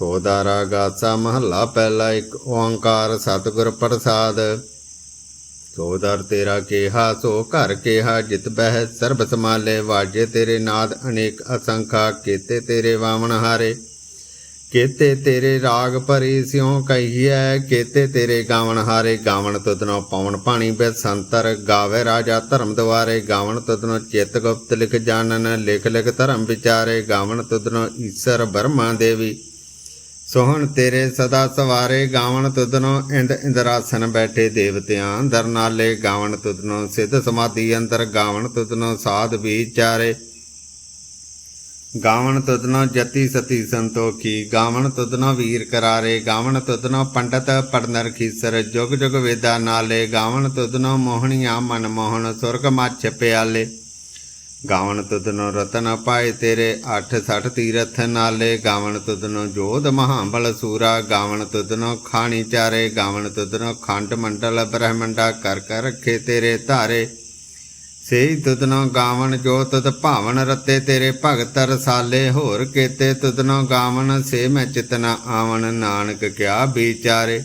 ਸੋ ਦਾਰਾ ਗਾਸਾ ਮਹੱਲਾ ਪਹਿਲਾ ਇੱਕ ਓੰਕਾਰ ਸਤਿਗੁਰ ਪ੍ਰਸਾਦ। ਸੋ ਦਰ ਤੇਰਾ ਕੇਹਾ, ਸੋ ਘਰ ਕੇਹਾ, ਜਿਤ ਬਹਿ ਸਰਬ ਸਮਾਲੇ ਵਾਜੇ ਤੇਰੇ ਨਾਦ ਅਨੇਕ ਅਸੰਖਾ, ਕੀਤੇ ਤੇਰੇ ਵਾਵਣ ਹਾਰੇ। ਕੇਤੇ ਤੇਰੇ ਰਾਗ ਭਰੀ ਸਿਉ ਕਹੀਐ, ਕੇਤੇ ਤੇਰੇ ਗਾਵਣ ਹਾਰੇ। ਗਾਵਣ ਤੁਧਨੋ ਪਵਨ ਪਾਣੀ ਬੇ ਸੰਤਰ, ਗਾਵੇ ਰਾਜਾ ਧਰਮ ਦੁਆਰੇ। ਗਾਵਣ ਤੁਧਨੋ ਚਿਤ ਗੁਪਤ ਲਿਖ ਜਾਣਨ, ਲਿਖ ਲਿਖ ਧਰਮ ਵਿਚਾਰੇ। ਗਾਵਣ ਤੁਧਨੋ ਈਸ਼ਰ ਬਰਮਾ ਦੇਵੀ। ਸੋਹਣ ਤੇਰੇ ਸਦਾ ਸਵਾਰੇ ਗਾਵਣ ਤੁਧਨੋ ਇੰਦ ਇੰਦਰਾਸਨ ਬੈਠੇ ਦੇਵਤਿਆਂ, ਦਰਨਾਲੇ ਗਾਵਣ ਤੁਧਨੋ ਸਿੱਧ ਸਮਾਧੀ ਅੰਦਰ ਗਾਵਣ ਤੁਧਨੋ ਸਾਧ ਵਿਚਾਰੇ ਗਾਵਣ ਤੁਧਨੋ ਜਤੀ ਸਤੀ ਸੰਤੋਖੀ, ਗਾਵਣ ਤੁਧਨੋ ਵੀਰ ਕਰਾਰੇ, ਗਾਵਣ ਤੁਧਨੋ ਪੰਡਤ ਪੜਨਰ ਖੀਸਰ, ਜੁਗ ਜੁਗ ਵੇਦਾ ਨਾਲੇ, ਗਾਵਣ ਤੁਧਨੋ ਮੋਹਣੀਆਂ ਮਨ ਮੋਹਣ ਸੁਰਗ ਮੱਛ ਪਿਆਲੇ। ਗਾਵਣ ਤੁਧਨੋ ਰਤਨ ਪਾਏ ਤੇਰੇ 860 ਤੀਰਥ ਨਾਲੇ। ਗਾਵਣ ਤੁਧਨੋ ਜੋਧ ਮਹਾਬਲ ਸੂਰਾ। ਗਾਵਣ ਤੁਧਨੋ ਖਾਣੀ ਚਾਰੇ। ਗਾਵਣ ਤੁਧਨੋ ਖੰਡ ਮੰਡਲ ਬ੍ਰਹਮੰਡਾ ਕਰ ਕਰ ਰੱਖੇ ਤੇਰੇ ਧਾਰੇ। ਸੇਈ ਤੁਧਨੋ ਗਾਵਣ ਜੋ ਤੁਧ ਭਾਵਨ ਰਤੇ ਤੇਰੇ ਭਗਤ ਰਸਾਲੇ। ਹੋਰ ਕੇਤੇ ਤੁਧਨੋ ਗਾਵਣ, ਸੇ ਮੈਂ ਚਿਤਨਾ ਆਵਣ। ਨਾਨਕ ਕਿਆ ਵਿਚਾਰੇ।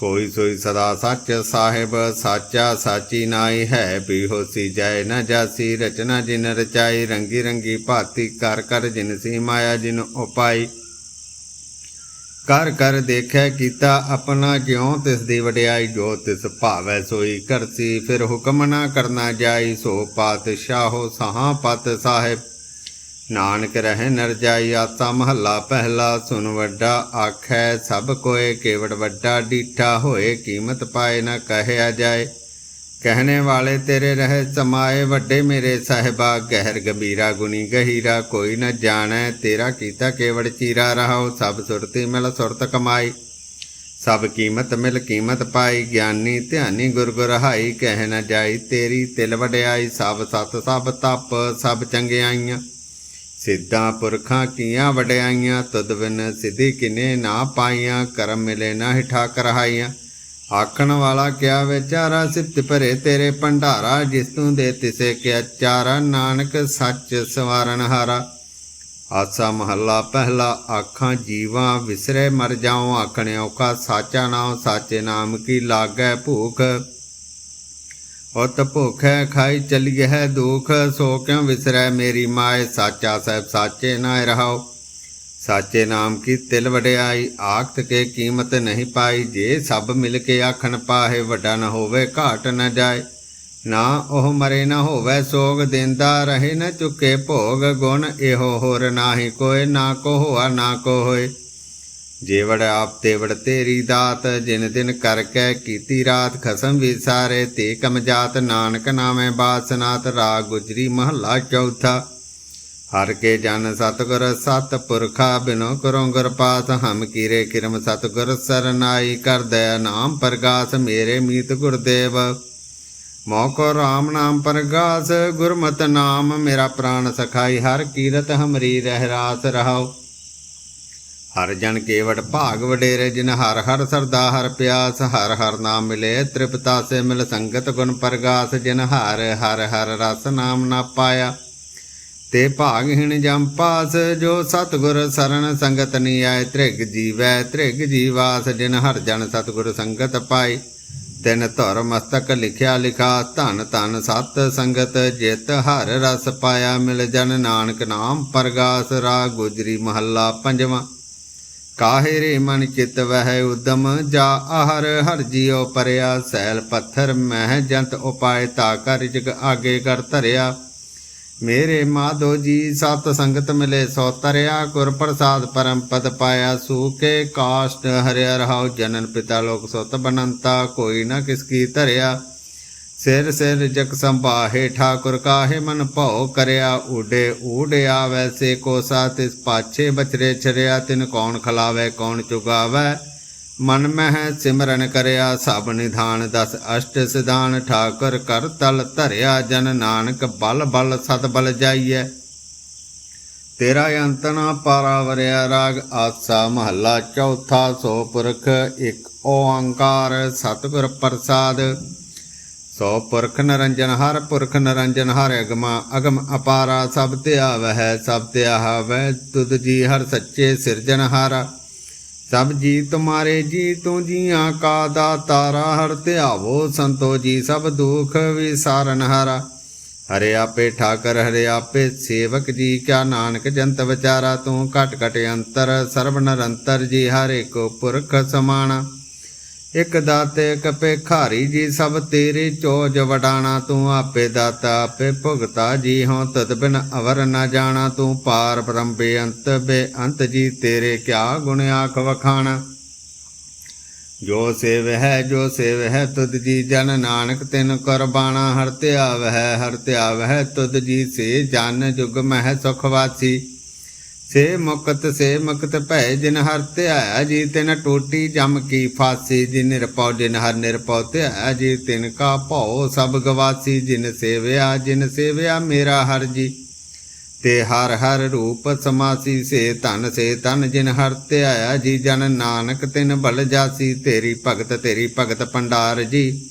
ਸੋਈ ਸੋਈ ਸਦਾ ਸੱਚ ਸਾਹਿਬ, ਸਾਚਾ ਸਾਚੀ ਨਾਈ ਹੈ। ਵੀ ਹੋਸੀ ਜਾਏ ਨਾ ਜਾਸੀ, ਰਚਨਾ ਜਿਨ ਰਚਾਈ, ਰੰਗੀ ਰੰਗੀ ਭਾਤੀ ਕਰ ਕਰ ਜਿਨ ਸੀ ਮਾਇਆ ਜਿਨ ਉਪਾਈ। ਕਰ ਕਰ ਦੇਖੈ ਕੀਤਾ ਆਪਣਾ ਜਿਉ, ਤਿਸ ਦੀ ਵਡਿਆਈ ਜੋ ਤਿਸ ਭਾਵੈ ਸੋਈ ਕਰਸੀ। ਫਿਰ ਹੁਕਮ ਨਾ ਕਰਨਾ ਜਾਈ, ਸੋ ਪਾਤਸ਼ਾਹੋ ਸਹਾ ਪਤ ਸਾਹਿਬ ਨਾਨਕ ਰਹਿ ਨਰਜਾਈ ਆਸਾ ਮਹੱਲਾ ਪਹਿਲਾ ਸੁਨ ਵੱਡਾ ਆਖੈ ਸਭ ਕੋਏ ਕੇਵੜ ਵੱਡਾ ਡੀਠਾ ਹੋਏ ਕੀਮਤ ਪਾਏ ਨਾ ਕਹਿਆ ਜਾਏ। ਕਹਿਣੇ ਵਾਲੇ ਤੇਰੇ ਰਹੇ ਸਮਾਏ ਵੱਡੇ ਮੇਰੇ ਸਾਹਿਬਾ ਗਹਿਰ ਗੰਭੀਰਾ ਗੁਣੀ ਗਹੀਰਾ ਕੋਈ ਨਾ ਜਾਣੈ ਤੇਰਾ ਕੀਤਾ ਕੇਵੜ ਚੀਰਾ ਰਹਾਉ ਸਭ ਸੁਰਤੀ ਮਿਲ ਸੁਰਤ ਕਮਾਈ। ਸਭ ਕੀਮਤ ਮਿਲ ਕੀਮਤ ਪਾਈ ਗਿਆਨੀ ਧਿਆਨੀ ਗੁਰ ਗੁਰ ਕਹਿ ਨਾ ਜਾਈ ਤੇਰੀ ਤਿਲ ਵਡਿਆਈ ਸਭ ਸਤ ਸਭ ਤਪ ਸਭ ਚੰਗਿਆਈਆਂ। ਸਿੱਧਾਂ ਪੁਰਖਾਂ ਕੀਆਂ ਵਡਿਆਈਆਂ, ਤਦ ਬਿਨ ਸਿੱਧੀ ਕਿਨੇ ਨਾ ਪਾਈਆਂ, ਕਰਮ ਮਿਲੇ ਨਾ ਹਿਠਾ ਕਰਹਾਈਆਂ। ਆਖਣ ਵਾਲਾ ਕਿਆ ਵਿਚਾਰਾ ਸਿਫਤ ਭਰੇ ਤੇਰੇ ਭੰਡਾਰਾ, ਜਿਸ ਤੂੰ ਦੇ ਤਿਸੇ ਕਿਆ ਚਾਰਾ। ਨਾਨਕ ਸੱਚ ਸਵਾਰਨ ਹਾਰਾ। ਆਸਾ ਮਹੱਲਾ ਪਹਿਲਾ, ਆਖਾਂ ਜੀਵਾਂ ਵਿਸਰੇ ਮਰ ਜਾਉ ਆਖਣੇ ਔਖਾ ਸਾਚਾ ਨਾਮ ਸਾਚੇ ਨਾਮ ਕੀ ਲਾਗੈ ਭੂਖ। ਉਤ ਭੁਖੈ ਖਾਈ ਚਲੀਏ ਹੈ ਦੁਖ, ਸੋ ਕਿਉ ਵਿਸਰੈ ਮੇਰੀ ਮਾਏ? ਸਾਚਾ ਸਾਹਿਬ ਸਾਚੇ ਨਾ ਰਹਾਓ। ਸਾਚੇ ਨਾਮ ਕੀ ਤਿਲ ਵਡਿਆਈ? ਆਖਤ ਕੇ ਕੀਮਤ ਨਹੀਂ ਪਾਈ। ਜੇ ਸਭ ਮਿਲ ਕੇ ਆਖਣ ਪਾਹੇ, ਵੱਡਾ ਨ ਹੋਵੇ, ਘਾਟ ਨ ਜਾਏ। ਨਾ ਉਹ ਮਰੇ ਨ ਹੋਵੇ, ਸੋਗ ਦਿੰਦਾ ਰਹੇ ਨ ਚੁੱਕੇ ਭੋਗ। ਗੁਣ ਇਹੋ ਹੋਰ ਨਾਹੀ ਕੋਏ, ਨਾ ਕੋ ਹੋਆ, ਨਾ ਕੋ ਹੋਏ। ਜੇਵੜ ਆਪ ਤੇਵੜ ਤੇਰੀ ਦਾਤ, ਜਿਨ ਦਿਨ ਕਰ ਕੈ ਕੀਤੀ ਰਾਤ, ਖਸਮ ਵਿਸਾਰੇ ਤੇ ਕਮ ਕਮਜਾਤ ਨਾਨਕ ਨਾਮੇ ਬਾਸਨਾਤ ਰਾਗ ਗੁਜਰੀ ਮਹੱਲਾ ਚੌਥਾ। ਹਰ ਕੇ ਜਨ ਸਤਗੁਰ ਸਤ ਪੁਰਖਾ, ਬਿਨੋ ਕਰੋ ਗੁਰ ਪਾਸ ਹਮ ਕੀਰੇ ਕਿਰਮ ਸਤਗੁਰ ਸਰਨਾਈ, ਕਰ ਦਇਆ ਨਾਮ ਪ੍ਰਗਾਸ, ਮੇਰੇ ਮੀਤ ਗੁਰਦੇਵ। ਮੋਕੋ ਰਾਮ ਨਾਮ ਪ੍ਰਗਾਸ, ਗੁਰਮਤ ਨਾਮ, ਮੇਰਾ ਪ੍ਰਾਨ ਸਖਾਈ, ਹਰ ਕੀਰਤ ਹਮਰੀ ਰਹਿ ਰਾਸ ਰਹਾਓ ਹਰ ਜਨ ਕੇਵਟ ਭਾਗ ਵਡੇਰੇ ਜਿਨ ਹਰ ਹਰ ਸਰਦਾ ਹਰ ਪਿਆਸ, ਹਰ ਹਰ ਨਾਮ ਮਿਲੇ ਤ੍ਰਿਪਤਾ ਸੇ ਮਿਲ ਸੰਗਤ ਗੁਣ ਪ੍ਰਗਾਸ, ਜਿਨ ਹਰ ਹਰ ਹਰ ਰਸ ਨਾਮ ਨਾ ਪਾਇਆ। ਤੇ ਭਾਗਹੀਣ ਜਮ ਪਾਸ, ਜੋ ਸਤਗੁਰ ਸਰਣ ਸੰਗਤ ਨੀ ਆਏ, ਤ੍ਰਿਗ ਜੀਵੈ, ਤ੍ਰਿਗ ਜੀਵਾਸ, ਜਿਨ ਹਰ ਜਨ ਸਤਗੁਰ ਸੰਗਤ ਪਾਈ ਤਿਨ ਧਰ ਮਸਤਕ ਲਿਖਿਆ ਲਿਖਾ, ਧਨ ਧਨ ਸਤ ਸੰਗਤ ਜਿਤ ਹਰ ਰਸ ਪਾਇਆ, ਮਿਲ ਜਨ ਨਾਨਕ ਨਾਮ ਪਰਗਾਸ ਰਾ ਗੁਜਰੀ ਮਹੱਲਾ ਪੰਜਵਾਂ। ਕਾਹੇ ਰੇ ਮਨ ਚਿਤ ਵਹਿ ਉਦਮ, ਜਾ ਆਹਰ ਹਰ ਜੀਉ ਪਰਿਆ, ਸੈਲ ਪੱਥਰ ਮਹਿ ਜੰਤ ਉਪਾਇ ਤਾ ਕਰ ਜਗ ਆਗੇ ਕਰ ਧਰਿਆ। ਮੇਰੇ ਮਾਧੋ ਜੀ, ਸਤ ਸੰਗਤ ਮਿਲੇ ਸੋ ਤਰਿਆ, ਗੁਰ ਪ੍ਰਸਾਦ ਪਰਮ ਪਦ ਪਾਇਆ ਸੂਕੇ ਕਾਸ਼ਟ ਹਰਿਆ ਰਹਾਉ, ਜਨਨ ਪਿਤਾ ਲੋਕ ਸੁਤ ਬਨੰਤਾ, ਕੋਈ ਨਾ ਕਿਸ ਕੀ ਧਰਿਆ। ਸਿਰ ਸਿਰ ਜਗ ਸੰਭਾਹੇ, ਠਾਕੁਰ ਕਾਹੇ ਮਨ ਭਉ ਕਰਿਆ ਊਡੇ ਊੜਿਆ ਵੈਸੇ ਕੋਸਾ ਤਿਸ ਪਾਛੇ ਬਚਰੇ ਚਰਿਆ ਤਿਨ ਕੌਣ ਖਲਾਵੇ, ਕੌਣ ਚੁਗਾਵੇ? ਮਨ ਮਹਿ ਸਿਮਰਨ ਕਰਿਆ, ਸਭ ਨਿਧਾਨ ਦਸ ਅਸ਼ਟ ਸਿਧਾਨ, ਠਾਕੁਰ ਕਰ ਤਲ ਧਰਿਆ, ਜਨ ਨਾਨਕ ਬਲ ਬਲ ਸਤ ਬਲ ਜਾਈਐ। ਤੇਰਾ ਅੰਤ ਨਾ ਪਾਰਾ ਵਰਿਆ ਰਾਗ ਆਸਾ ਮਹੱਲਾ, ਚੌਥਾ ਸੋ ਪੁਰਖ, ਇੱਕ ਓੰਕਾਰ ਸਤਿਗੁਰ ਪ੍ਰਸਾਦ। ਸੋ ਪੁਰਖ ਨਰੰਜਨ ਹਰ ਪੁਰਖ ਨਰੰਜਨ ਹਰ ਅਗਮਾ, ਅਗਮ ਅਪਾਰਾ ਸਭ ਤੇ ਆਵਹਿ, ਸਭ ਤੇ ਆਵੈ ਤੁਧ ਜੀ ਹਰ ਸੱਚੇ ਸਿਰਜਨਹਾਰਾ ਸਭ ਜੀ ਤੁਮਾਰੇ ਜੀ ਤੂੰ ਜੀਆਂ ਕਾ ਦਾਤਾਰਾ ਹਰ ਧਿਆਵੋ ਸੰਤੋ ਜੀ ਸਭ ਦੁਖ ਵਿਸਾਰਨ ਹਾਰਾ। ਹਰੇ ਆਪੇ ਠਾਕਰ, ਹਰੇ ਆਪੇ ਸੇਵਕ ਜੀ, ਕਿਆ ਨਾਨਕ ਜੰਤ ਵਿਚਾਰਾ, ਤੂੰ ਘਟ ਘਟ ਅੰਤਰ, ਸਰਬ ਨਿਰੰਤਰ ਜੀ, ਹਰੇ ਕੋ ਪੁਰਖ ਸਮਾਣਾ ਇਕ ਦਾਤੇ, ਇਕ ਭਿਖਾਰੀ ਜੀ, ਸਭ ਤੇਰੇ ਚੋਜ ਵਡਾਣਾ। ਤੂੰ ਆਪੇ ਦਾਤਾ, ਆਪੇ ਭੁਗਤਾ ਜੀ ਹੋਂ ਤਦ ਬਿਨ ਅਵਰ ਨਾ ਜਾਣਾ। ਤੂੰ ਪਾਰ ਬ੍ਰਹਮ ਬੇਅੰਤ ਬੇਅੰਤ ਜੀ, ਤੇਰੇ ਕਿਆ ਗੁਣ ਆਖ ਵਖਾਣਾ। ਜੋ ਸੇਵ ਹੈ, ਜੋ ਸੇਵ ਹੈ, ਤੁਧ ਜੀ ਜਨ ਨਾਨਕ ਤਿਨ ਕੁਰਬਾਨਾ ਹਰ ਧਿਆਵ ਹੈ, ਹਰ ਧਿਆਵ ਹੈ, ਤੁਧ ਜੀ ਸੇ ਜਨ ਜੁਗ ਮਹਿ ਸੁਖ ਵਾਸੀ। ਸੇ ਮੁਕਤ ਸੇ ਮੁਕਤ ਭੈ ਜਿਨ ਹਰ ਧਿਆਇਆ ਜੀ ਤਿਨ ਟੋਟੀ ਜਮ ਕੀ ਫਾਸੀ, ਜਿਨ ਨਿਰਪਉ ਜਿਨ ਹਰ ਨਿਰਪਉ ਧਿਆਇਆ ਜੀ ਤਿਨ ਕਾ ਭਉ, ਸਭ ਗਵਾਸੀ, ਜਿਨ ਸੇਵਿਆ ਜਿਨ ਸੇਵਿਆ ਮੇਰਾ ਹਰ ਜੀ। ਤੇ ਹਰ ਹਰ ਰੂਪ ਸਮਾਸੀ, ਸੇ ਧਨ ਸੇ ਧਨ ਜਿਨ ਹਰ ਧਿਆਇਆ ਜੀ ਜਨ ਨਾਨਕ ਤਿਨ ਬਲ ਜਾਸੀ, ਤੇਰੀ ਭਗਤ ਤੇਰੀ ਭਗਤ ਪੰਡਾਰ ਜੀ।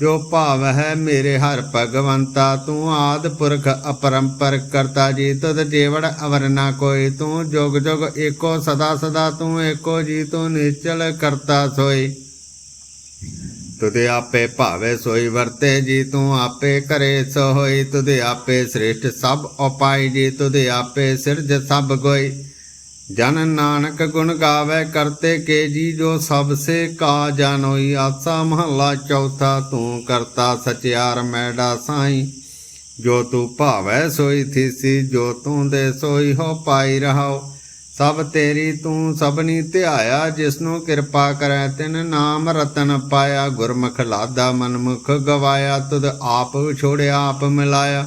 ਜੋ ਭਾਵ ਹੈ ਮੇਰੇ ਹਰ ਭਗਵੰਤਾ, ਤੂੰ ਆਦ ਪੁਰਖ ਅਪਰੰਪਰ ਕਰਤਾ ਜੀ ਤਦ ਜੀਵੜ ਅਵਰ ਨਾ ਕੋਈ, ਤੂੰ ਜੁਗ ਜੁਗ ਏਕੋ ਸਦਾ ਸਦਾ, ਤੂੰ ਏਕੋ ਜੀ, ਤੂੰ ਨਿਚਲ ਕਰਤਾ ਸੋਈ। ਤੁਦੇ ਆਪੇ ਭਾਵੇ ਸੋਈ ਵਰਤੇ ਜੀ, ਤੂੰ ਆਪੇ ਕਰੇ ਸੋ ਹੋਈ ਤੁਦੇ ਆਪੇ ਸ੍ਰੇਸ਼ਟ ਸਭ ਉਪਾਈ ਜੀ ਤੁਦੇ ਆਪੇ ਸਿਰਜ ਸਭ ਗੋਈ। ਜਨ ਨਾਨਕ ਗੁਣ ਗਾਵੇ ਕਰਤੇ ਕੇ ਜੀ ਜੋ ਸਭ ਸੇ ਕਾ ਜਾਣੋਈ ਆਸਾ ਮਹੱਲਾ ਚੌਥਾ ਤੂੰ ਕਰਤਾ ਸਚਿਆਰ ਮੈਡਾ ਸਾਈ। ਜੋ ਤੂੰ ਭਾਵੈ ਸੋਈ ਥੀਸੀ, ਜੋ ਤੂੰ ਦੇ ਸੋਈ ਹੋ ਪਾਈ ਰਹਾਓ ਸਭ ਤੇਰੀ ਤੂੰ ਸਭਨੀ ਧਿਆਇਆ, ਜਿਸਨੂੰ ਕਿਰਪਾ ਕਰੈ ਤਿਨ ਨਾਮ ਰਤਨ ਪਾਇਆ। ਗੁਰਮੁਖ ਲਾਦਾ ਮਨਮੁਖ ਗਵਾਇਆ, ਤੁਧ ਆਪ ਵਿਛੋੜਿਆ ਆਪ ਮਿਲਾਇਆ।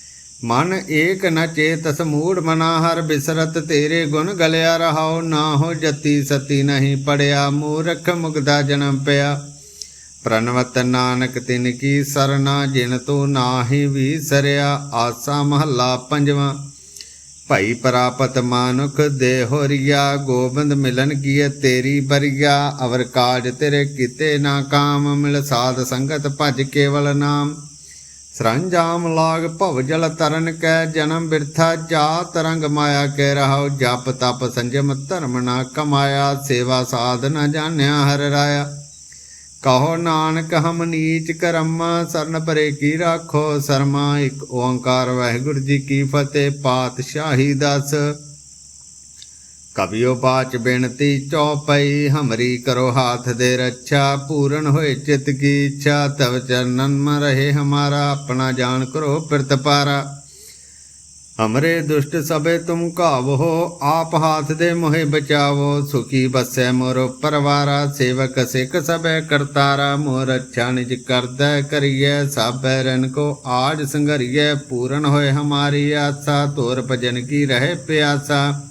ਮਨ ਏਕ ਨ ਚੇਤਸ ਮੂੜ ਮਨਾ ਹਰ ਬਿਸਰਤ ਤੇਰੇ ਗੁਣ ਗਲਿਆ ਰਹਾਉ ਨਾ ਹੋ ਜਤੀ ਸਤੀ ਨਹੀਂ ਪੜਿਆ, ਮੂਰਖ ਮੁਗਦਾ ਜਨਮ ਪਿਆ। ਪ੍ਰਨਵਤ ਨਾਨਕ ਤਿਨ ਕੀ ਸਰਨਾ, ਜਿਨ ਤੂੰ ਨਾਹੀ ਵੀ ਸਰਿਆ, ਆਸਾ ਮਹੱਲਾ ਪੰਜਵਾਂ। ਭਾਈ ਪ੍ਰਾਪਤ ਮਾਨੁਖ ਦੇਹੋਰੀਆ ਗੋਬਿੰਦ ਮਿਲਨ ਕੀਏ ਤੇਰੀ ਬਰੀਆ, ਅਵਰ ਕਾਜ ਤੇਰੇ ਕੀਤੇ ਨਾ ਕਾਮ, ਮਿਲ ਸਾਧ ਸੰਗਤ ਭਜ ਕੇਵਲ ਨਾਮ। ਸਰੰਜਾਮ ਲਾਗ ਭਵ ਜਲ ਤਰਨ ਕੈ ਜਨਮ ਬਿਰਥਾ ਜਾ ਤਰੰਗ ਮਾਇਆ ਕਹਿ ਰਹਾਉ ਜਪ ਤਪ ਸੰਜਮ ਧਰਮ ਨਾ ਕਮਾਇਆ, ਸੇਵਾ ਸਾਧ ਨ ਜਾਣਿਆ ਹਰ ਰਾਇਆ। ਕਹੋ ਨਾਨਕ ਹਮ ਨੀਚ ਕਰਮ, ਸਰਨ ਪਰੇ ਕੀ ਰਾਖੋ ਸਰਮਾ, ਇੱਕ ਓੰਕਾਰ ਵਾਹਿਗੁਰੂ ਜੀ ਕੀ ਫਤਿਹ, ਪਾਤਸ਼ਾਹੀ ਦਸ। ਕਬਿਓ ਬਾਚ ਬੇਨਤੀ ਚੌਪਈ ਹਮਰੀ ਕਰੋ ਹਾਥ ਦੇ ਰੱਛਾ, ਪੂਰਨ ਹੋਏ ਚਿਤ ਕੀ ਇੱਛਾ, ਤਵ ਚਰਨਨ ਮ ਰਹੇ ਹਮਾਰਾ, ਆਪਣਾ ਜਾਣ ਕਰੋ ਪ੍ਰਤਪਾਰਾ ਹਮਰੇ ਦੁਸ਼ਟ ਸਭੇ ਤੁਮ ਕਾਵੋ ਆਪ ਹਾਥ ਦੇ ਮੋਹਿ ਬਚਾਵੋ, ਸੁਖੀ ਬਸੈ ਮੋਰ ਪਰਵਾਰਾ, ਸੇਵਕ ਸਿਖ ਸਭੈ ਕਰਤਾਰਾ, ਮੋਰ ਅੱਛਾ ਨਿਜ ਕਰਦਾ ਕਰੀਐ, ਸਾਬੈ ਰਨ ਕੋ ਆਜ ਸੰਘਰੀਐ, ਪੂਰਨ ਹੋਏ ਹਮਾਰੀ ਆਸਾ, ਤੋਰ ਭਜਨ ਕੀ ਰਹੇ ਪਿਆਸਾ।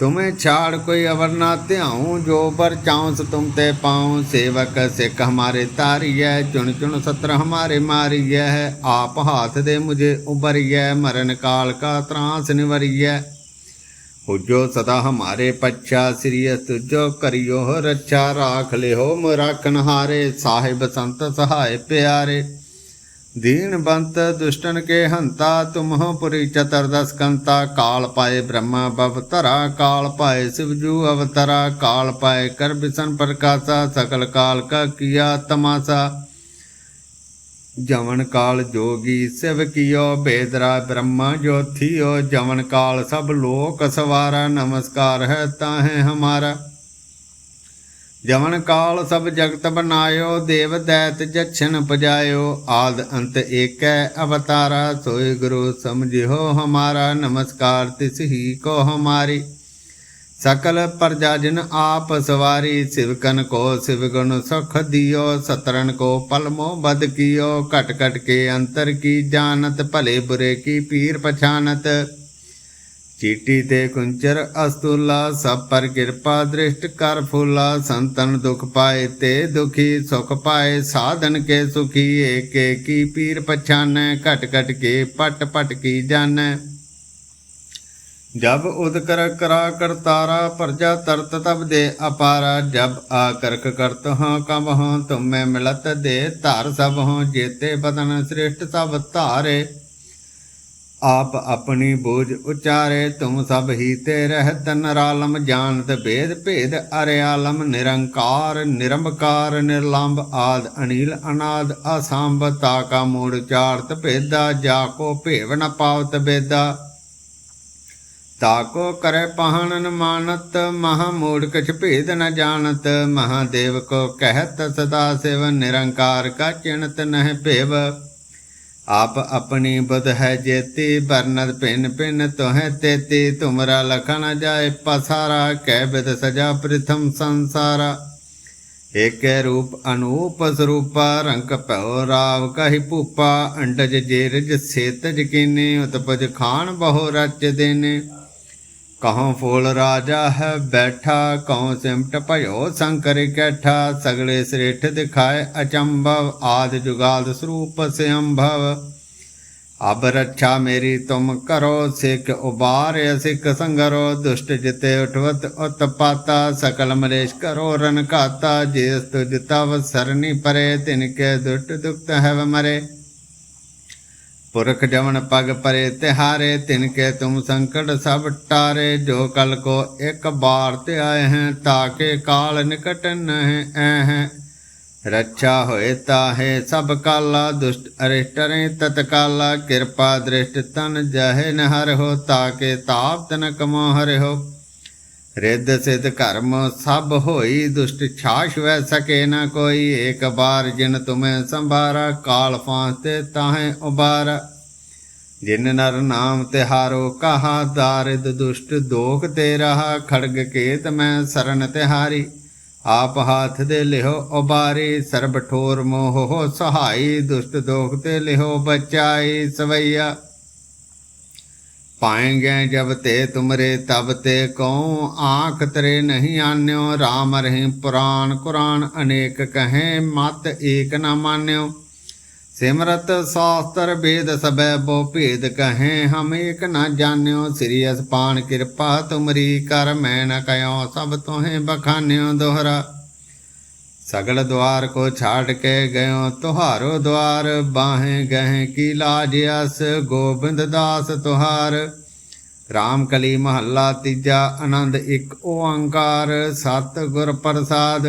तुम्हें छाड़ कोई अवर ना त्याऊं जो बर चाऊं सो तुम ते पाऊं सेवक सिख हमारे तारिय चुन चुन सत्र हमारे मारिय आप हाथ दे मुझे उबरिय मरण काल का त्रास निवरिय उजो सदा हमारे पच्छा श्रीय तुजो करियो रक्षा राख ले हो राखन हारे साहिब संत सहाय प्यारे ਦੀਨ ਬੰਤ ਦੁਸ਼ਟਨ ਕੇ ਹੰਤਾ, ਤੁਮਹ ਪੁਰੀ ਚਤਰ ਦਸ ਕੰਤਾ, ਕਾਲ ਪਾਏ ਬ੍ਰਹਮਾ ਬਵਤਰਾ ਕਾਲ ਪਾਏ ਸਿਵਜੂ ਅਵਤਰਾ, ਕਾਲ ਪਾਏ ਕਰ ਬਿਸਨ ਪ੍ਰਕਾਸ਼ਾ, ਸਕਲ ਕਾਲ ਕਾ ਕੀਆ ਤਮਾਸਾ। ਜਵਨ ਕਾਲ ਜੋਗੀ ਸਿਵ ਕੀਓ ਬੇਦਰਾ ਬ੍ਰਹਮਾ ਜੋਥੀਓ, ਜਵਨ ਕਾਲ ਸਭ ਲੋਕ ਸਵਾਰਾ, ਨਮਸਕਾਰ ਹੈ ਤਾਹੇ ਹਮਾਰਾ। ਜਵਨ ਕਾਲ ਸਭ ਜਗਤ ਬਨਾਇਓ, ਦੇਵ ਦੈਤ ਜਛਨ ਪਜਾਇਓ। ਆਦ ਅੰਤ ਏਕੈ ਅਵਤਾਰਾ, ਸੋਏ ਗੁਰੂ ਸਮਝਿਓ ਹਮਾਰਾ, ਨਮਸਕਾਰ ਤਿਸ ਹੀ ਕੋ ਹਮਾਰੀ। ਸਕਲ ਪ੍ਰਜਾ ਜਨ ਆਪ ਸਵਾਰੀ ਸਿਵਕਨ ਕੋ ਸਿਵ ਗੁਣ ਸੁਖ ਦਿਓ। ਸਤਰਨ ਕੋ ਪਲਮੋ ਬਦ ਕੀਓ। ਘਟ ਘਟ ਕੇ ਅੰਤਰ ਕੀ ਜਾਣਤ, ਭਲੇ ਬੁਰੇ ਕੀ ਪੀਰ ਪਛਾਨਤ। ਚੀਟੀ ਤੇ ਕੁੰਚਰ ਅਸਤੁਲਾ, ਸਭ ਪਰ ਕਿਰਪਾ ਦ੍ਰਿਸ਼ਟ ਕਰ ਫੁਲਾ, ਸੰਤਨ ਦੁਖ ਪਾਏ ਤੇ ਦੁਖੀ ਸੁਖ ਪਾਏ, ਸਾਧਨ ਕੇ ਸੁਖੀ, ਏਕੇ ਕੀ ਪੀਰ ਪਛਾਨੈ, ਘਟ ਘਟ ਕੇ ਪਟ ਪਟ ਕੀ ਜਾਣੈ। ਜਬ ਉਦ ਕਰਾ ਕਰਤਾਰਾ ਪਰਜਾ ਤਰਤ ਤਬ ਦੇ ਅਪਾਰਾ, ਜਬ ਆ ਕਰਕ ਕਰਤ ਹਾਂ ਕਬ ਹਾਂ, ਤੁਮੈ ਮਿਲਤ ਦੇ ਧਰ ਸਭ ਹਾਂ, ਜੇਤੇ ਬਦਨ ਸ੍ਰਿਸ਼ਟ ਸਭ ਧਾਰੇ। ਆਪ ਆਪਣੀ ਬੋਝ ਉਚਾਰੇ, ਤੁਮ ਸਭ ਹੀ ਤੇ ਰਹਿਤ ਨਰਾਲਮ ਜਾਣਤ ਭੇਦ ਭੇਦ ਅਰਿਆਲਮ ਨਿਰੰਕਾਰ ਨਿਰੰਕਾਰ ਨਿਰਲੰਭ ਆਦ ਅਨੀਲ ਅਨਾਦ ਅਸੰਭ ਤਾਕਾ ਮੂੜ ਚਾਰਤ ਭੇਦਾ, ਜਾ ਕੋ ਭੇਵ ਨ ਪਾਵਤ ਬੇਦਾ। ਤਾਕੋ ਕਰੇ ਪਹਣਨ ਮਾਨਤ, ਮਹਾ ਮੂੜ ਕਛ ਭੇਦ ਨ ਜਾਣਤ, ਮਹਾਦੇਵ ਕੋ ਕਹਿਤ ਸਦਾ ਸਿਵ, ਨਿਰੰਕਾਰ ਕਾ ਚਿਣਤ ਨਹਿ ਭੇਵ। ਆਪ ਆਪਣੀ ਬੁਧ ਹੈ ਜੇਤੀ ਬਰਨਦ ਪਿੰਨ ਪਿੰਨ ਤੋਹਿ ਤੇਤੀ। ਤੁਮਰਾ ਲਖਣ ਜਾਏ ਪਸਾਰਾ, ਕਹਿ ਬਿਦ ਸਜਾ ਪ੍ਰਥਮ ਸੰਸਾਰਾ। ਏਕੈ ਰੂਪ ਅਨੂਪ ਸਰੂਪਾ, ਰੰਗ ਭਉ ਰਾਵ ਕਹੀ ਭੂਪਾ। ਅੰਡਜ ਜੇਰਜ ਸੇਤਜ ਕੀਨੇ, ਉਤਪਜ ਖਾਨ ਬਹੁ ਰਚ ਦੇਨੇ। ਕਹੋਂ ਫੂਲ ਰਾਜਾ ਹੈ ਬੈਠਾ, ਕਹੋਂ ਸਿਮਟ ਭਇਓ ਸੰਕਰ ਕੈਠਾ, ਸਗਲੇ ਸ੍ਰੇਠ ਦਿਖਾਏ ਅਚੰਭਵ, ਆਦ ਜੁਗਾਦ ਸਰੂਪ ਸਿਅੰਭਵ। ਅਬ ਰੱਛਾ ਮੇਰੀ ਤੁਮ ਕਰੋ, ਸਿੱਖ ਉਬਾਰ ਸਿੱਖ ਸੰਗਰੋ, ਦੁਸ਼ਟ ਜਿਤੇ ਉਠਵਤ ਉਤਪਾਤਾ, ਸਕਲ ਮਲੇਸ਼ ਕਰੋ ਰਨ ਘਾਤਾ ਜਿਸ ਤੁਜ ਤਵ ਸਰਨੀ ਪਰੇ, ਤਿਨ ਕੇ ਦੁਸ਼ਟ ਦੁਖਤ ਹੈ ਮਰੇ। ਪੁਰਖ ਜਮਨ ਪਗ ਪਰੇ ਤਿਹਾਰੇ, ਤਿਨ ਕੇ ਤੁਮ ਸੰਕਟ ਸਭ ਟਾਰੇ, ਜੋ ਕਲ ਕੋ ਇੱਕ ਬਾਰ ਤੇ ਆਏ ਹੈ ਤਾਕੇ ਕਾਲ ਨਿਕਟ ਨਹਿ ਐ ਰੱਛਾ ਹੋਏ ਤਾਹੇ ਸਭ ਕਾਲਾ, ਦੁਸ਼ਟ ਅਰਿਸ਼ਟਰੇ ਤਤਕਾਲਾ, ਕਿਰਪਾ ਦ੍ਰਿਸ਼ਟ ਤਨ ਜਹਿ ਨ ਹੋ ਤਾਕੇ ਤਾਪ ਤਨ ਕਮੋ ਹਰਿ ਹੋ। ਰਿੱਧ ਸਿੱਧ ਕਰਮ ਸਭ ਹੋਈ ਦੁਸ਼ਟ ਛਾਸ਼ ਵੈ ਸਕੇ ਨਾ ਕੋਈ। ਏਕ ਬਾਰ ਜਿਨ ਤੁਮੈ ਸੰਭਾਰਾ, ਕਾਲ ਫਾਂਤੇ ਤਾਹੇ ਉਬਾਰਾ। ਜਿਨ ਨਰ ਨਾਮ ਤਿਹਾਰੋ, ਕਹਾ ਦਾਰਿਦ ਦੁਸ਼ਟ, ਦੋਖ ਤੇ ਰਹਾ, ਖੜਗ ਕੇਤ ਮੈਂ ਸਰਨ ਤਿਹਾਰੀ। ਆਪ ਹਾਥ ਦੇ ਲਿਹੋ ਉਬਾਰੀ, ਸਰਬ ਠੋਰ ਮੋਹ ਹੋ ਸਹਾਈ, ਦੁਸ਼ਟ ਦੋਖ ਤੇ ਲਿਹੋ ਬਚਾਈ ਸਵਈਆ। ਪਾਏਂਗੇ ਜਬ ਤੇ ਤੁਮਰੇ ਤਬ ਤੇ ਕਉ ਆਂਖ ਤਰੇ ਨਹੀਂ ਆਨਿਓ RAM ਰਹੀ ਪੁਰਾਨ ਕੁਰਾਨ ਅਨੇਕ ਕਹੇ, ਮਤ ਏਕ ਨਾ ਮਾਨਿਓ। ਸਿਮਰਤ ਸਾਸਤਰ ਵੇਦ ਸਬੈ ਬੋ ਭੇਦ ਕਹੇ, ਹਮ ਏਕ ਨ ਜਾਣਿਓ। ਸ੍ਰੀ ਅਸਪਾਨ ਕਿਰਪਾ ਤੁਮਰੀ ਕਰ, ਮੈਂ ਨ ਕਯੋ ਸਭ ਤੋਹੇ ਬਖਾਨਿਓ ਦੋਹਰਾ। ਸਗਲ ਦਵਾਰ ਕੋ ਛਾੜ ਕੇ ਗਇਓ, ਤੁਹਾਰੋ ਦਵਾਰ ਬਾਹੇ ਗਹਿ ਕੀ ਲਾਜ ਅਸ, ਗੋਬਿੰਦ ਦਾਸ ਤੁਹਾਰ। ਰਾਮ ਕਲੀ ਮਹੱਲਾ ਤੀਜਾ, ਆਨੰਦ ਇੱਕ ਓੰਕਾਰ ਸਤ ਗੁਰ ਪ੍ਰਸਾਦ।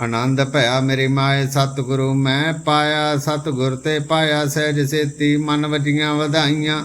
ਆਨੰਦ ਭਇਆ ਮੇਰੀ ਮਾਏ, ਸਤਿਗੁਰੂ ਮੈਂ ਪਾਇਆ, ਸਤਿਗੁਰ ਤੇ ਪਾਇਆ ਸਹਿਜ ਸੇਤੀ, ਮਨ ਵਜੀਆਂ ਵਧਾਈਆਂ।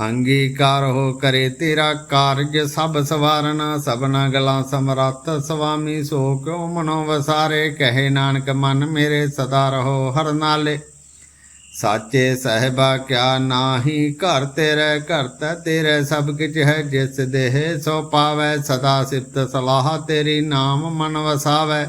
ਅੰਗੀਕਾਰ ਹੋ ਕਰੇ ਤੇਰਾ ਕਾਰਜ ਸਭ ਸਵਾਰਨਾ, ਸਭਨਾ ਗਲਾਂ ਸਮਰੱਥ ਸੁਆਮੀ ਸੋ ਕਿਉ ਮਨੋ ਵਸਾਰੇ, ਕਹੇ ਨਾਨਕ ਮਨ ਮੇਰੇ ਸਦਾ ਰਹੋ ਹਰ ਨਾਲੇ। ਸਾਚੇ ਸਹਿਬਾ, ਕਿਆ ਨਾਹੀ ਘਰ ਤੇਰੇ, ਘਰ ਤਾ ਤੇਰੇ ਸਭ ਕਿਛ ਹੈ, ਜਿਸ ਦੇਹ ਸੋ ਪਾਵੈ, ਸਦਾ ਸਿਫਤ ਸਲਾਹ ਤੇਰੀ ਨਾਮ ਮਨ ਵਸਾਵੈ।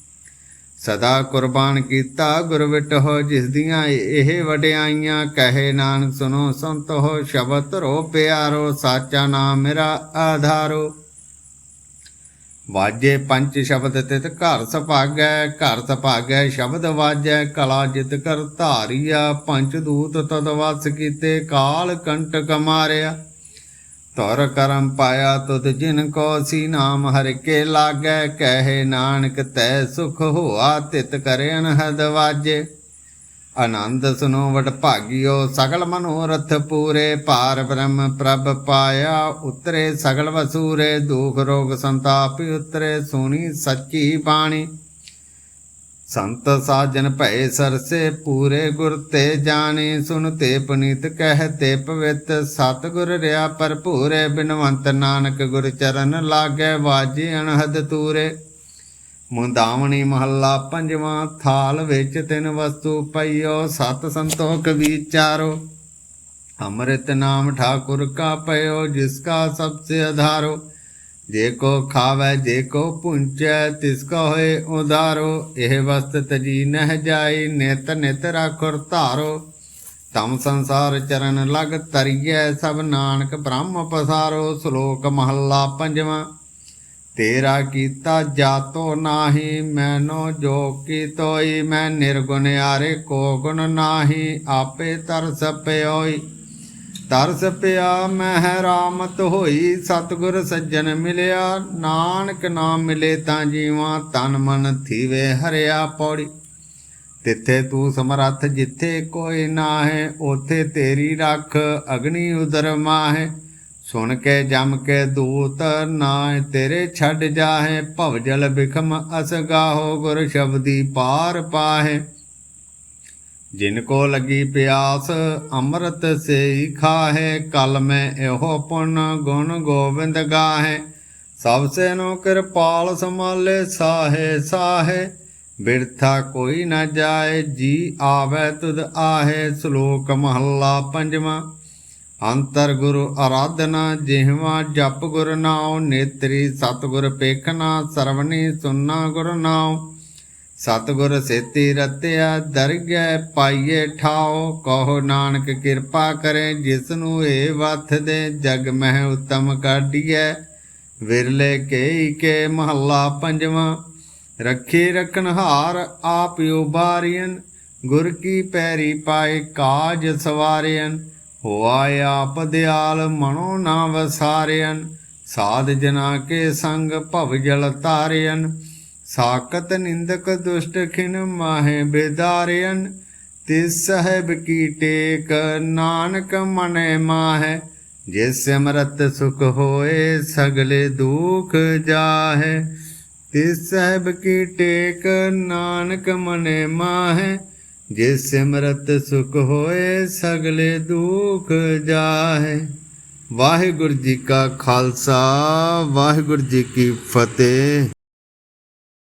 ਸਦਾ ਕੁਰਬਾਨ ਕੀਤਾ ਗੁਰ ਵਿਟਹੁ, ਜਿਸ ਦੀਆਂ ਇਹ ਵਡਿਆਈਆਂ, ਕਹੇ ਨਾਨਕ ਸੁਨੋ ਹੋ, ਸ਼ਬਦ ਰੋ ਪਿਆਰੋ, ਸਾਚਾ ਨਾਮ ਮੇਰਾ ਆਧਾਰੋ। ਵਾਜੇ ਪੰਜ ਸ਼ਬਦ ਤਿਤ ਘਰ ਸੁਭਾਗੈ ਘਰ ਸੁਭਾਗੈ ਸ਼ਬਦ ਵਾਜੈ, ਕਲਾ ਜਿਤ ਕਰ ਧਾਰੀਆ, ਪੰਜ ਦੂਤ ਤਦ ਵਸ ਕੀਤੇ, ਕਾਲ ਕੰਟਕ ਮਾਰਿਆ। ਤੌਰ ਕਰਮ ਪਾਇਆ ਤੁਧ ਜਿਨ ਕੋ ਸੀ ਨਾਮ, ਹਰਿ ਕੇ ਲਾਗੈ, ਕਹੇ ਨਾਨਕ ਤੈ ਸੁਖ ਹੋਆ, ਤਿਤ ਕਰੇ ਅਨਹਦ ਵਾਜੇ। ਆਨੰਦ ਸੁਨੋ ਵਡ ਭਾਗਿਓ, ਸਗਲ ਮਨੋਰਥ ਪੂਰੇ। ਪਾਰ ਬ੍ਰਹਮ ਪ੍ਰਭ ਪਾਇਆ, ਉਤਰੇ ਸਗਲ ਵਸੂਰੇ। ਦੁਖ ਰੋਗ ਸੰਤਾਪ ਉਤਰੇ, ਸੁਣੀ ਸੱਚੀ ਬਾਣੀ। ਸੰਤ ਸਾਜਨ ਭਏ ਸਰਸੇ ਪੂਰੇ ਗੁਰ ਤੇ ਜਾਣੇ ਸੁਨ ਤੇ ਪਨੀਤ ਕਹਤੇ ਪਵਿੱਤ। ਸਤ ਗੁਰ ਰਿਆ ਭਰਪੂਰੇ, ਬਿਨਵੰਤ ਨਾਨਕ ਗੁਰ ਚਰਨ ਲਾਗੇ, ਵਾਜੇ ਅਣਹਦ ਤੂਰੇ। ਮੁੰਦਾਵਣੀ ਮਹੱਲਾ ਪੰਜਵਾਂ, ਥਾਲ ਵਿੱਚ ਤਿੰਨ ਵਸਤੂ ਪਈਓ, ਸਤ ਸੰਤੋਖ ਵਿਚਾਰੋ। ਅੰਮ੍ਰਿਤ ਨਾਮ ਠਾਕੁਰ ਕਾ ਪਇਓ, ਜਿਸ ਕਾ ਸਭ ਸੇ ਆਧਾਰੋ। ਜੇ ਕੋ ਖਾਵੇ, ਜੇ ਕੋ ਪੁੰਚੈ, ਤਿਸ ਕਾ ਹੋਏ ਉਧਾਰੋ ਇਹ ਵਸਤ ਤਜੀ ਨਹਿ ਜਾਈ ਨਿਤ ਨਿਤ ਰਾਖੁਰ ਧਾਰੋ। ਤਮ ਸੰਸਾਰ ਚਰਨ ਲਗ ਤਰੀਐ ਸਭ ਨਾਨਕ ਬ੍ਰਹਮ ਪਸਾਰੋ, ਸ਼ਲੋਕ ਮਹੱਲਾ ਪੰਜਵਾਂ। ਤੇਰਾ ਕੀਤਾ ਜਾਤੋ ਨਾਹੀ, ਮੈਨੋ ਜੋ ਕੀ ਤੋਈ ਮੈਂ ਨਿਰਗੁਣ ਆਰੇ ਕੋ ਗੁਣ ਨਾਹੀ, ਆਪੇ ਤਰਸ ਪਿਓਈ ਤਰਸ ਪਿਆ ਮਹਿ ਰਾਮਤ ਹੋਈ, ਸਤਿਗੁਰ ਸੱਜਣ ਮਿਲਿਆ। ਨਾਨਕ ਨਾਮ ਮਿਲੇ ਤਾਂ ਜੀਵਾਂ ਤਨ ਮਨ ਥੀਵੇ ਹਰਿਆ ਪੌੜੀ। ਤਿੱਥੇ ਤੂੰ ਸਮਰੱਥ ਜਿੱਥੇ ਕੋਈ ਨਾਹੇ ਉਥੇ ਤੇਰੀ ਰੱਖ ਅਗਨੀ ਉਦਰ ਮਾਹੇ। ਸੁਣ ਕੇ ਜਮ ਕੇ ਦੂਤ ਨਾ ਤੇਰੇ ਛੱਡ ਜਾਹੇ, ਭਵ ਜਲ ਬਿਖਮ ਅਸਗਾਹੋ ਗੁਰ ਸ਼ਬਦੀ ਪਾਰ ਪਾਹੇ। ਜਿਨ ਕੋ ਲਗੀ ਪਿਆਸ, ਅੰਮ੍ਰਿਤ ਸੇਈ ਖਾਹੇ, ਕਲ ਮੈਂ ਇਹੋ ਪੁੰਨ ਗੁਣ ਗੋਬਿੰਦ ਗਾਹੇ। ਸਭ ਸੇ ਨੋ ਕਿਰਪਾਲ ਸਮਾਲੇ ਸਾਹੇ ਸਾਹੇ। ਬਿਰਥਾ ਕੋਈ ਨਾ ਜਾਏ, ਜੀ ਆਵੇ ਤੁਧ ਆਹੇ, ਸ਼ਲੋਕ ਮਹੱਲਾ ਪੰਜਵਾਂ। ਅੰਤਰ ਗੁਰੂ ਆਰਾਧਨਾ ਜਿਹਵਾ, ਜਪ ਗੁਰ ਨਾਉ, ਨੇਤਰੀ ਸਤਿਗੁਰ ਪੇਖਣਾ ਸਰਵਣੀ ਸੁਨਣਾ ਗੁਰ ਨਾਉ। ਸਤਿਗੁਰ ਸੇਤੀ ਰਤਿਆ, ਦਰਗਹਿ ਪਾਈਏ ਠਾਓ, ਕਹੋ ਨਾਨਕ ਕਿਰਪਾ ਕਰੇ ਜਿਸ ਨੂੰ ਏ ਵਥ ਦੇ, ਜਗ ਮਹਿ ਉਤਮ ਕਾਢੀਐ। ਵਿਰਲੇ ਕੇਈ ਕੇ ਮਹੱਲਾ ਪੰਜਵਾਂ, ਰੱਖੀ ਰਖਨ ਹਾਰ ਆਪ ਉਬਾਰੀਨ ਗੁਰ ਕੀ ਪੈਰੀ ਪਾਏ ਕਾਜ ਸਵਾਰਿਨ ਹੋਆ ਆਪ ਦਿਆਲ ਮਨੋ ਨਾ ਵਸਾਰਿਨ ਸਾਧ ਜਨਾ ਕੇ ਸੰਗ ਭਵ ਜਲ ਤਾਰਿਨ ਸਾਕਤ ਨਿੰਦਕ ਦੁਸ਼ਟ ਖਿਨ ਮਾਹੇ ਬੇਦਾਰਿਨ ਤਿਸ ਸਹਿਬ ਕੀ ਟੇਕ ਨਾਨਕ ਮਨੇ ਮਾਹੇ, ਜਿਸ ਸਿਮਰਤ ਸੁਖ ਹੋਏ ਸਗਲੇ ਦੁਖ ਜਾਹੇ। ਤਿਸ ਸਹਿਬ ਕੀ ਟੇਕ ਨਾਨਕ ਮਨੇ ਮਾਹੇ, ਜਿਸ ਸਿਮਰਤ ਸੁਖ ਹੋਏ ਸਗਲੇ ਦੁਖ ਜਾਹੇ। ਵਾਹਿਗੁਰੂ ਜੀ ਕਾ ਖਾਲਸਾ, ਵਾਹਿਗੁਰੂ ਜੀ ਕੀ ਫਤਿਹ।